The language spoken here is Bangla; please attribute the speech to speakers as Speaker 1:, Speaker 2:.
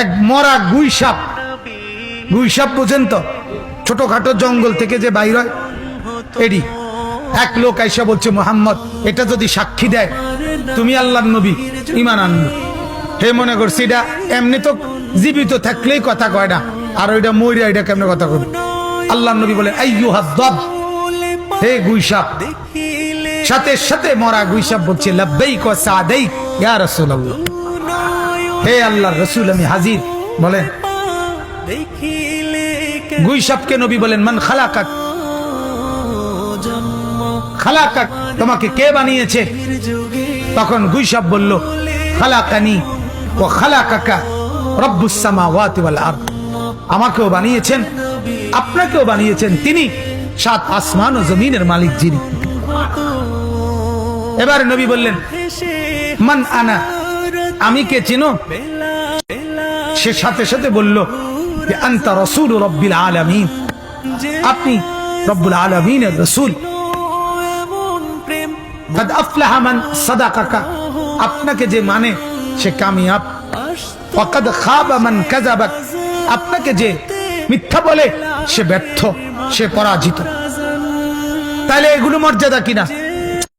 Speaker 1: এক মরা গুই সাপ গুই সাপ বোঝেন তো? ছোটখাটো জঙ্গল থেকে যে বাইর হয়। এডি, এক লোক আইসা বলছে, মোহাম্মদ, এটা যদি সাক্ষী দেয়, তুমি আল্লাহর নবী ইমান আনব। হে মনে করছি এটা এমনি তো জীবিত থাকলেই কথা কয় না। আর ওইটা মরিয়া এটা কেমনে কথা কবে আল্লাহ নবী বলে আইয়ু হাদ্দাব হে গুইসাপ, সাথে সাথে মরা গুইসাপ বলছে, লাব্বাইক ওয়া সাদাইক, ইয়া হে আল্লাহর রাসূল, আমি হাজির। বলেন। গুইসাপকে নবী বলেন, মান খালাকাক। খালাকাক, তোমাকে কে বানিয়েছে? তখন গুইসাপ বলল, খালাকানি ও খালাকাকা রব্বুস সামাওয়াতি ওয়াল আরদ। আমাকেও বানিয়েছেন, আপনাকেও বানিয়েছেন তিনি, সাত আসমান ও জমিনের মালিক যিনি। এবার নবী বললেন, মান আনা আমি কে চিনো? সে সাথে সাথে বলল যে আন্তা রসুল রব্বিল আলমিন। আপনি রব্বুল আলমিনের রসুল। আপনাকে যে মানে সে কামিয়াব। আপনাকে যে মিথ্যা বলে, সে ব্যর্থ, সে পরাজিত। তাহলে এগুলো মর্যাদা কিনা?